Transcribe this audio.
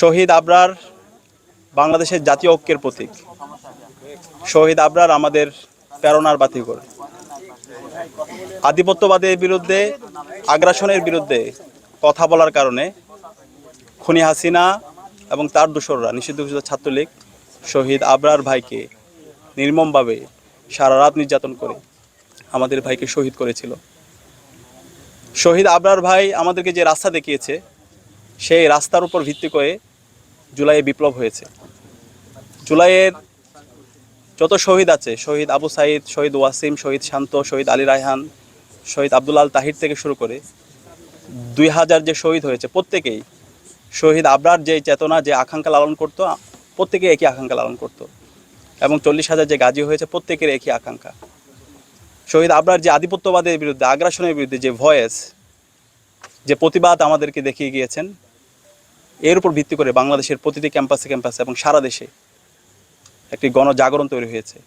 শহীদ আবরার বাংলাদেশের জাতীয় ঐক্যের প্রতীক। শহীদ আবরার আমাদের প্রেরণার বাতিঘর। আধিপত্যবাদের বিরুদ্ধে, আগ্রাসনের বিরুদ্ধে কথা বলার কারণে খুনি হাসিনা এবং তার দোসররা, নিষিদ্ধ ঘোষিত ছাত্রলীগ শহীদ আবরার ভাইকে নির্মমভাবে সারা রাত নির্যাতন করে আমাদের ভাইকে শহীদ করেছিল। শহীদ আবরার ভাই আমাদেরকে যে রাস্তা দেখিয়েছে সেই রাস্তার উপর ভিত্তি করে জুলাইয়ে বিপ্লব হয়েছে। জুলাইয়ের যত শহীদ আছে, শহীদ আবু সাইদ, শহীদ ওয়াসিম, শহীদ শান্ত, শহীদ আলী রায়হান, শহীদ আব্দুল আল তাহির থেকে শুরু করে দুই হাজার যে শহীদ হয়েছে, প্রত্যেকেই শহীদ আবরার যে চেতনা, যে আকাঙ্ক্ষা লালন করতো প্রত্যেকে একই আকাঙ্ক্ষা লালন করতো। এবং চল্লিশ হাজার যে গাজী হয়েছে, প্রত্যেকের একই আকাঙ্ক্ষা। শহীদ আবরার যে আধিপত্যবাদের বিরুদ্ধে, আগ্রাসনের বিরুদ্ধে যে ভয়েস যে প্রতিবাদ আমাদেরকে দেখিয়ে গিয়েছেন, এর উপর ভিত্তি করে বাংলাদেশের প্রতিটি ক্যাম্পাসে ক্যাম্পাসে এবং সারা দেশে একটি গণজাগরণ তৈরি হয়েছে।